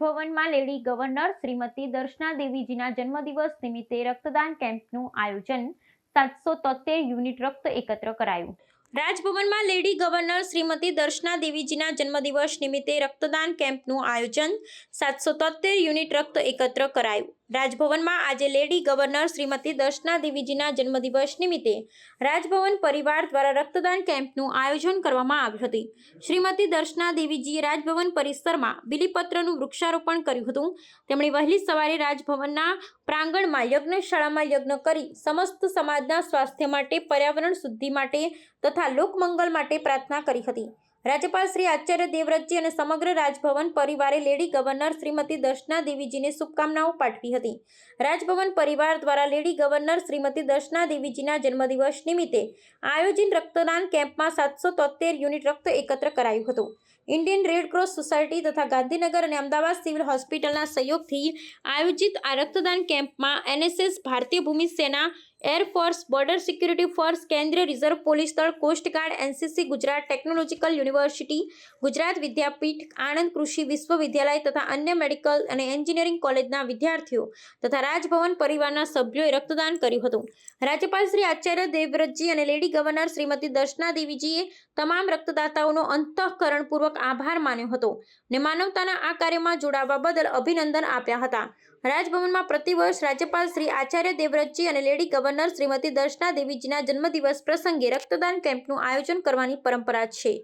રાજભવનમાં lady governor Shrimati Darshana દેવીજીના જન્મદિવસ નિમિત્તે રક્તદાન કેમ્પનું આયોજન સાતસો તોતેર યુનિટ રક્ત એકત્ર કરાયું. રાજભવનમાં લેડી ગવર્નર શ્રીમતી દર્શના દેવીજીના જન્મદિવસ નિમિત્તે રક્તદાન કેમ્પનું આયોજન સાતસો તોતેર યુનિટ રક્ત એકત્ર કરાયું. રાજભવનમાં આજે લેડી ગવર્નર શ્રીમતી દર્શના દેવીજીના જન્મદિવસ નિમિત્તે રાજભવન પરિવાર દ્વારા રક્તદાન કેમ્પનું આયોજન કરવામાં આવ્યું હતું. શ્રીમતી દર્શના દેવીજીએ રાજભવન પરિસરમાં બિલીપત્રનું વૃક્ષારોપણ કર્યું હતું. તેમણે વહેલી સવારે રાજભવનના પ્રાંગણમાં યજ્ઞશાળામાં યજ્ઞ કરી સમસ્ત સમાજના સ્વાસ્થ્ય માટે, પર્યાવરણ શુદ્ધિ માટે તથા લોકમંગલ માટે પ્રાર્થના કરી હતી. રાજ્યપાલ શ્રી આચાર્ય દેવવ્રતજી અને સમગ્ર રાજભવન પરિવારે લેડી ગવર્નર શ્રીમતી દર્શના દેવીજીને શુભકામનાઓ પાઠવી હતી. રાજભવન પરિવાર દ્વારા લેડી ગવર્નર શ્રીમતી દર્શના દેવીજીના જન્મદિવસ નિમિત્તે આયોજિત રક્તદાન કેમ્પમાં સાતસો તોતેર યુનિટ રક્ત એકત્ર કરાયું હતું. ઇન્ડિયન રેડ ક્રોસ સોસાયટી તથા ગાંધીનગર અને અમદાવાદ સિવિલ હોસ્પિટલના સહયોગથી આયોજિત આ રક્તદાન કેમ્પમાં એનએસએસ ભારતીય ભૂમિ સેના air force border security force, કેન્દ્રીય રિઝર્વ પોલીસ દળ coast guard NCC, Gujarat technological university, Gujarat Vidyapith, Anand કૃષિ વિશ્વવિદ્યાલય તથા અન્ય મેડિકલ અને એન્જિનિયરિંગ કોલેજના વિદ્યાર્થીઓ તથા રાજભવન પરિવારના સભ્યોએ રક્તદાન કર્યું હતું. રાજ્યપાલ શ્રી આચાર્ય દેવવ્રતજી અને લેડી ગવર્નર શ્રીમતી દર્શના દેવીજીએ તમામ રક્તદાતાઓનો અંતઃકરણપૂર્વક આભાર માન્યો હતો ને માનવતાના આ કાર્યમાં જોડાવા બદલ અભિનંદન આપ્યા હતા. રાજભવનમાં પ્રતિવર્ષ રાજ્યપાલ શ્રી આચાર્ય દેવવ્રતજી અને લેડી ગવર્નર શ્રીમતી દર્શના દેવીજીના જન્મદિવસ પ્રસંગે રક્તદાન કેમ્પનું આયોજન કરવાની પરંપરા છે.